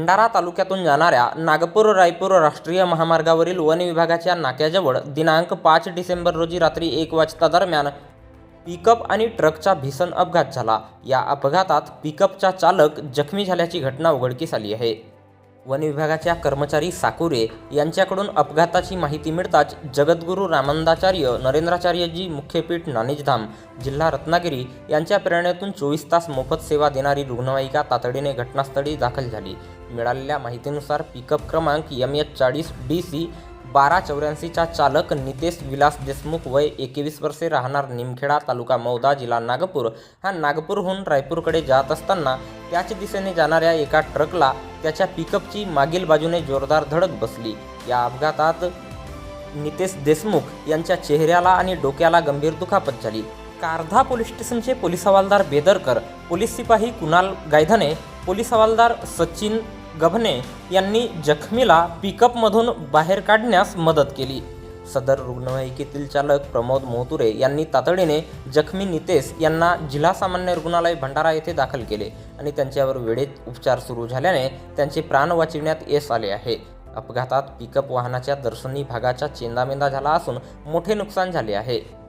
भंडारा तालुक्यातून जाणाऱ्या नागपूर रायपूर राष्ट्रीय महामार्गावरील वन विभागाच्या नाक्याजवळ दिनांक पाच डिसेंबर रोजी रात्री एक वाजता दरम्यान पिकअप आणि ट्रकचा भीषण अपघात झाला. या अपघातात पिकअपचा चालक जखमी झाल्याची घटना उघडकीस आली आहे. वन विभागाच्या कर्मचारी साकुरे यांच्याकडून अपघाताची माहिती मिळताच जगद्गुरू रामानंदाचार्य नरेंद्राचार्यजी मुख्यपीठ नाणेजधाम जिल्हा रत्नागिरी यांच्या प्रेरणेतून चोवीस तास मोफत सेवा देणारी रुग्णवाहिका तातडीने घटनास्थळी दाखल झाली. मिळालेल्या माहितीनुसार पिकअप क्रमांक एम एच चाळीस डी सी बारा चौऱ्याऐंशीचा चालक नितेश विलास देशमुख वय एकवीस वर्षे राहणार निमखेडा तालुका मौदा जिल्हा नागपूर. हा नागपूरहून रायपूरकडे जात असताना त्याच दिशेने जाणाऱ्या एका ट्रकला त्याच्या पिकअपची मागील बाजूने जोरदार धडक बसली. या अपघातात नितेश देशमुख यांच्या चेहऱ्याला आणि डोक्याला गंभीर दुखापत झाली. कारधा पोलीस स्टेशनचे पोलीस हवालदार बेदरकर पोलीस सिपाही कुणाल गायधने पोलीस हवालदार सचिन गभने यांनी जखमीला पिकअपमधून बाहेर काढण्यास मदत केली. सदर रुग्णवाहिकेतील चालक प्रमोद मोहतुरे यांनी तातडीने जखमी नितेश यांना जिल्हा सामान्य रुग्णालय भंडारा येथे दाखल केले आणि त्यांच्यावर वेळेत उपचार सुरू झाल्याने त्यांचे प्राण वाचविण्यात यश आले आहे. अपघातात पिकअप वाहनाच्या दर्शनी भागाचा चेंदामेंदा झाला असून मोठे नुकसान झाले आहे.